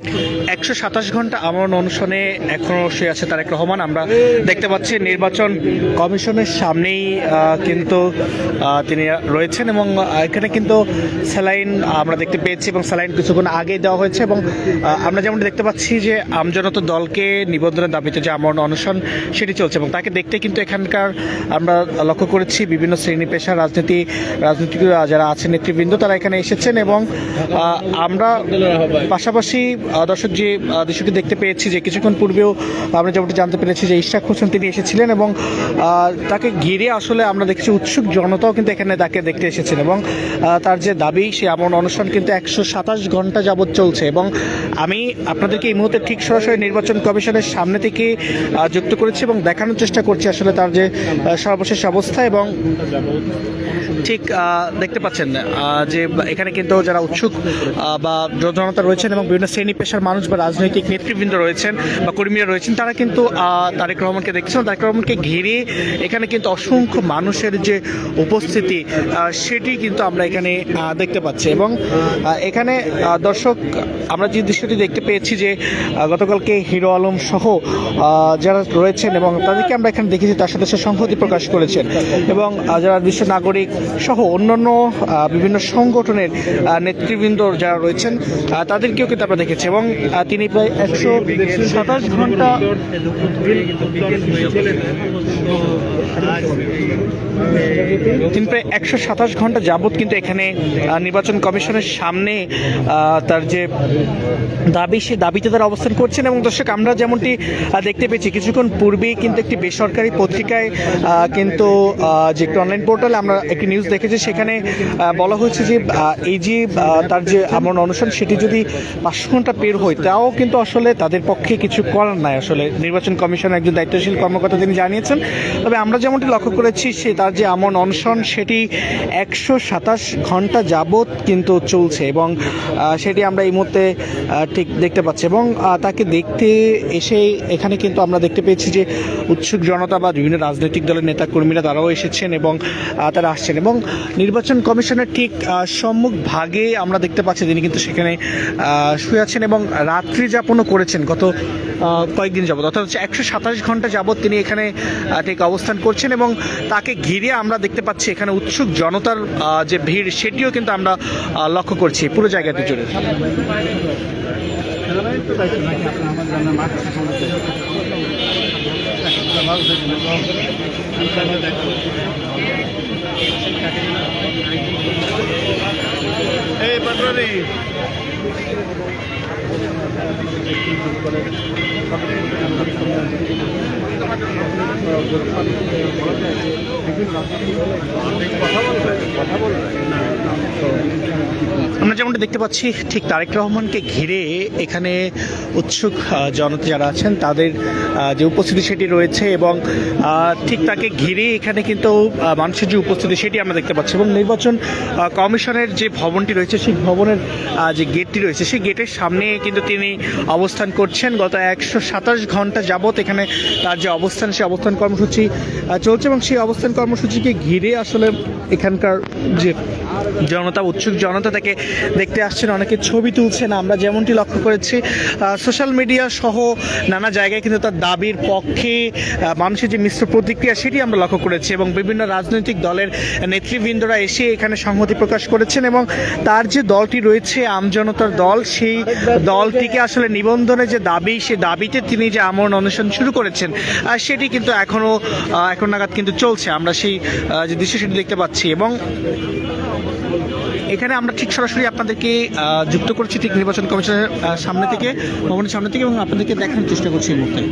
Okay. একশো সাতাশ ঘণ্টা আমরণ অনশনে এখনও শুয়ে আছে তারেক রহমান। আমরা দেখতে পাচ্ছি নির্বাচন কমিশনের সামনেই কিন্তু তিনি রয়েছেন এবং এখানে কিন্তু স্যালাইন আমরা দেখতে পেয়েছি এবং স্যালাইন কিছুক্ষণ আগে দেওয়া হয়েছে এবং আমরা যেমন দেখতে পাচ্ছি যে আমজনত দলকে নিবন্ধনের দাবিতে যে আমরণ অনশন সেটি চলছে এবং তাকে দেখতে কিন্তু এখানকার আমরা লক্ষ্য করেছি বিভিন্ন শ্রেণি পেশা, রাজনীতি, রাজনীতিক যারা আছেন নেতৃবৃন্দ, তারা এখানে এসেছেন এবং আমরা পাশাপাশি দর্শক যে আহ, দৃশ্যটি দেখতে পেয়েছি যে কিছুক্ষণ পূর্বেও আমরা যেমনটি জানতে পেরেছি যে ইশাক হোসেন তিনি এসেছিলেন এবং তাকে ঘিরে আসলে আমরা দেখছি উৎসুক জনতাও কিন্তু এখানে তাকে দেখতে এসেছেন এবং তার যে দাবি সে এমন অনুষ্ঠান কিন্তু একশো সাতাশ ঘণ্টা যাবৎ চলছে এবং আমি আপনাদেরকে এই মুহূর্তে ঠিক সরাসরি নির্বাচন কমিশনের সামনে থেকে যুক্ত করেছি এবং দেখানোর চেষ্টা করছি আসলে তার যে সর্বশেষ অবস্থা এবং ঠিক দেখতে পাচ্ছেন যে এখানে কিন্তু যারা উৎসুক বা জনতা রয়েছেন এবং বিভিন্ন শ্রেণি পেশার মানুষ বা রাজনৈতিক নেতৃবৃন্দ রয়েছেন বা কর্মীরা রয়েছেন, তারা কিন্তু তারেক রহমানকে দেখছেন। তারেক রহমানকে ঘিরে এখানে কিন্তু অসংখ্য মানুষের যে উপস্থিতি সেটি কিন্তু আমরা এখানে দেখতে পাচ্ছি। এবং এখানে দর্শক, আমরা যে দৃশ্যটি দেখতে পেয়েছি যে গতকালকে হিরো আলম সহ যারা রয়েছেন এবং তাদেরকে আমরা এখানে দেখেছি, তার সাথে সে সংহতি প্রকাশ করেছেন। এবং যারা বিশ্ব নাগরিক সহ অন্যান্য বিভিন্ন সংগঠনের নেতৃবৃন্দ যারা রয়েছেন তাদেরকেও কিন্তু আমরা দেখেছি। এবং তিনি প্রায় একশো সাতাশ ঘণ্টা তিনি প্রায় একশো সাতাশ ঘণ্টা যাবৎ কিন্তু এখানে নির্বাচন কমিশনের সামনে তার যে দাবি, সে দাবিতে তারা অবস্থান করছেন। এবং দর্শক, আমরা যেমনটি দেখতে পেয়েছি, কিছুক্ষণ পূর্বেই কিন্তু একটি বেসরকারি পত্রিকায় কিন্তু যে একটি অনলাইন পোর্টালে আমরা একটি নিউজ দেখেছি, সেখানে বলা হয়েছে যে এই যে তার যে আমরণ অনুষ্ঠান, সেটি যদি পাঁচশো ঘণ্টা পের হয় তাও কিন্তু আসলে তাদের পক্ষে কিছু করার নাই। আসলে নির্বাচন কমিশনের একজন দায়িত্বশীল কর্মকর্তা তিনি জানিয়েছেন। তবে আমরা যেমনটি লক্ষ্য করেছি, সে তার যে আমরণ অনশন, সেটি একশো সাতাশ ঘণ্টা যাবৎ কিন্তু চলছে এবং সেটি আমরা এই মুহূর্তে ঠিক দেখতে পাচ্ছি এবং তাকে দেখতে এসে এখানে কিন্তু আমরা দেখতে পেয়েছি যে উৎসুক জনতা বা বিভিন্ন রাজনৈতিক দলের নেতা কর্মীরা তারাও এসেছেন এবং তারা আসছেন এবং নির্বাচন কমিশনের ঠিক সম্মুখ ভাগে আমরা দেখতে পাচ্ছি তিনি কিন্তু সেখানে শুয়ে আছেন এবং রাত্রি যাপনও করেছেন গত কয়েকদিন যাবত। অর্থাৎ হচ্ছে একশো সাতাশ ঘণ্টা যাবত তিনি এখানে ঠিক অবস্থান করছেন এবং তাকে ঘিরে আমরা দেখতে পাচ্ছি এখানে উৎসুক জনতার যে ভিড়, সেটিও কিন্তু আমরা লক্ষ্য করছি পুরো জায়গাটি জুড়ে। এই পাটরি সকলের আমরা যেমনটা দেখতে পাচ্ছি, ঠিক তারেক রহমানকে ঘিরে এখানে উৎসুক জনতা যারা আছেন, তাদের যে উপস্থিতি সেটি রয়েছে এবং ঠিক তাকে ঘিরে এখানে কিন্তু মানুষের যে উপস্থিতি সেটি আমরা দেখতে পাচ্ছি এবং নির্বাচন কমিশনের যে ভবনটি রয়েছে, সেই ভবনের যে গেটটি রয়েছে, সেই গেটের সামনে কিন্তু তিনি অবস্থান করছেন। গত একশো সাতাশ ঘণ্টা যাবত এখানে তার যে সেই অবস্থান কর্মসূচি চলছে এবং সেই অবস্থান কর্মসূচিকে ঘিরে আসলে এখানকার যে জনতা, উৎসুক জনতা তাকে দেখতে আসছেন, অনেকে ছবি তুলছেন। আমরা যেমনটি লক্ষ্য করেছি সোশ্যাল মিডিয়া সহ নানা জায়গায় কিন্তু তার দাবির পক্ষে মানুষের যে মিশ্র প্রতিক্রিয়া সেটি আমরা লক্ষ্য করেছি এবং বিভিন্ন রাজনৈতিক দলের নেতৃবৃন্দরা এসে এখানে সংহতি প্রকাশ করেছেন এবং তার যে দলটি রয়েছে আমজনতার দল, সেই দলটিকে আসলে নিবন্ধনের যে দাবি সেই দাবিতে তিনি যে আমরণ অনুষ্ঠান শুরু করেছেন সেটি কিন্তু এখনও এখন নাগাদ কিন্তু চলছে। আমরা সেই যে দৃশ্য সেটি দেখতে পাচ্ছি এবং এখানে আমরা ঠিক সরাসরি আপনাদেরকে যুক্ত করছি ঠিক নির্বাচন কমিশনের সামনে থেকে, ভবনের সামনে থেকে এবং আপনাদেরকে দেখানোর চেষ্টা করছি এই মুহূর্তে।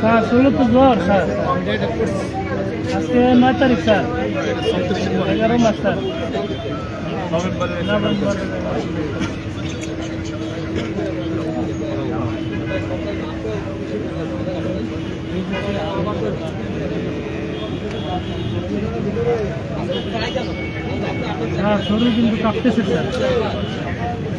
স্যার, ষোলো তো জ্বর, স্যার। আজকে নয় তারিখ, স্যার। এগারো মাস, স্যার। নভেম্বর হ্যাঁ শরীর কিন্তু কাঁপতেছে স্যার।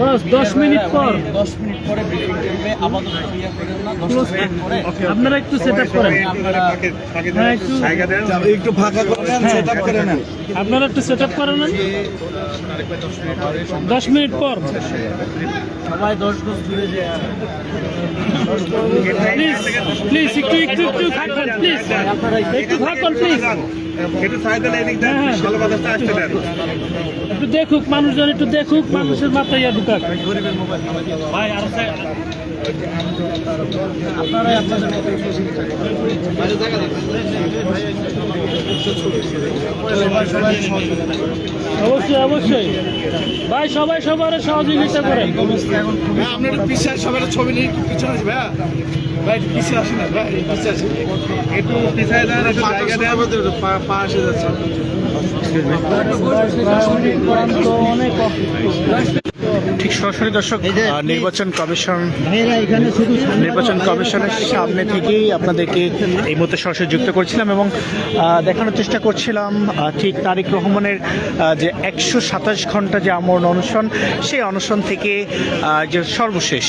দশ দশ মিনিট পর। দশ মিনিট পরে ব্রিফিং করবে আপাতত করেন না দশ মিনিট পরে। আপনারা একটু সেট আপ করেন। হ্যাঁ একটু ফাঁকা করে নেন সেট আপ করে নেন। আপনারা একটু সেট আপ করেন না দশ মিনিট পর। সবাই দশ গজ দূরে যে প্লিজ প্লিজ একটু একটু একটু থাকুন প্লিজ একটু থাকুন প্লিজ একটু হ্যাঁ, হ্যাঁ। ভালো আসতে দেন একটু দেখুক মানুষজন একটু দেখুক মানুষের মাথায় ইয়া ঢুকাক ভাই আর আপনারাই আপনাদের মতো অবশ্যই অবশ্যই। ভাই সবাই সবার সহযোগিতা করেন। হ্যাঁ আপনি একটু পিছিয়ে সবাই ছবি নিয়ে একটু পিছনে আসবে হ্যাঁ ভাই পিছিয়ে আসেন না ভাই একটু পিছিয়ে আসেন। একটু পিছিয়ে দেন একটু জায়গা দেন। পা আসে যাচ্ছে। অনেক ঠিক সরাসরি দর্শক নির্বাচন কমিশন নির্বাচন কমিশনের সামনে থেকেই আপনাদেরকে এই মুহূর্তে সরাসরি যুক্ত করছিলাম এবং দেখানোর চেষ্টা করছিলাম ঠিক তারিক রহমানের যে একশো সাতাশ ঘণ্টা যে আমরণ অনশন সেই অনশন থেকে যে সর্বশেষ।